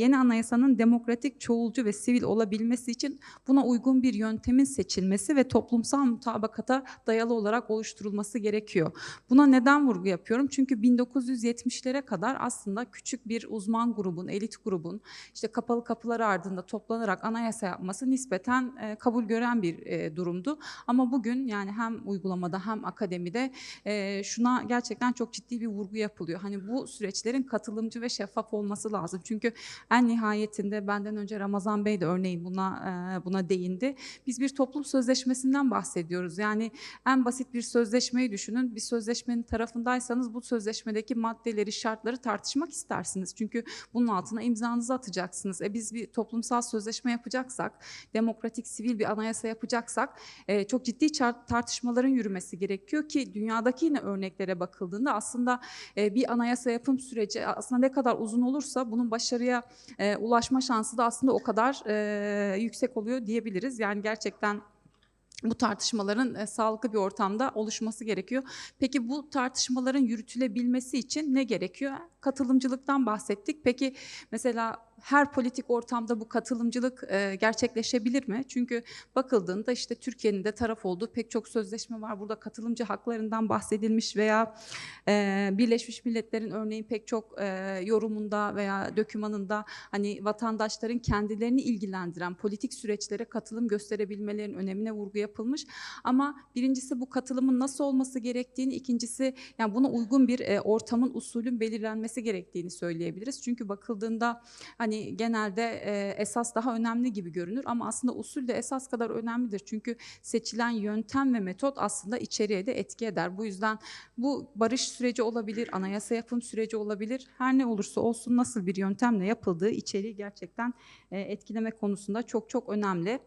Yeni anayasanın demokratik, çoğulcu ve sivil olabilmesi için buna uygun bir yöntemin seçilmesi ve toplumsal mutabakata dayalı olarak oluşturulması gerekiyor. Buna neden vurgu yapıyorum? Çünkü 1970'lere kadar aslında küçük bir uzman grubun, elit grubun işte kapalı kapılar ardında toplanarak anayasa yapması nispeten e, kabul gören bir e, durumdu. Ama bugün yani hem uygulamada hem akademide e, şuna gerçekten çok ciddi bir vurgu yapılıyor. Hani bu süreçlerin katılımcı ve şeffaf olması lazım. Çünkü en nihayetinde benden önce Ramazan Bey de örneğin buna e, buna değindi. Biz bir toplum sözleşmesinden bahsediyoruz. Yani en basit bir sözleşmeyi düşünün. Bir sözleşmenin tarafındaysanız bu sözleşmedeki maddeleri, şartları tartışmak istersiniz. Çünkü bunun altına imzanızı atacaksınız. E biz bir toplumsal sözleşme yapacaksak, demokratik, sivil bir anayasa yapacaksak e, çok ciddi tartışmaların yürümesi gerekiyor ki dünyadaki yine örneklere bakıldığında aslında e, bir anayasa yapım süreci aslında ne kadar uzun olursa bunun başarıya e, ulaşma şansı da aslında o kadar e, yüksek oluyor diyebiliriz. Yani gerçekten bu tartışmaların e, sağlıklı bir ortamda oluşması gerekiyor. Peki bu tartışmaların yürütülebilmesi için ne gerekiyor? Katılımcılıktan bahsettik. Peki mesela her politik ortamda bu katılımcılık e, gerçekleşebilir mi? Çünkü bakıldığında işte Türkiye'nin de taraf olduğu pek çok sözleşme var. Burada katılımcı haklarından bahsedilmiş veya e, Birleşmiş Milletler'in örneğin pek çok e, yorumunda veya dokümanında hani vatandaşların kendilerini ilgilendiren politik süreçlere katılım gösterebilmelerinin önemine vurgu yapılmış. Ama birincisi bu katılımın nasıl olması gerektiğini, ikincisi yani buna uygun bir e, ortamın, usulün belirlenmesi gerektiğini söyleyebiliriz. Çünkü bakıldığında hani genelde e, esas daha önemli gibi görünür ama aslında usul de esas kadar önemlidir. Çünkü seçilen yöntem ve metot aslında içeriye de etki eder. Bu yüzden bu barış süreci olabilir, anayasa yapım süreci olabilir. Her ne olursa olsun nasıl bir yöntemle yapıldığı içeriği gerçekten e, etkileme konusunda çok çok önemli.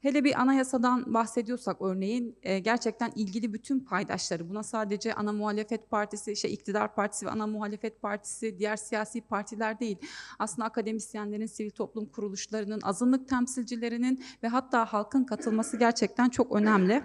Hele bir anayasadan bahsediyorsak örneğin e, gerçekten ilgili bütün paydaşları buna sadece ana muhalefet partisi, şey iktidar partisi ve ana muhalefet partisi, diğer siyasi partiler değil. Aslında akademisyenlerin, sivil toplum kuruluşlarının, azınlık temsilcilerinin ve hatta halkın katılması gerçekten çok önemli.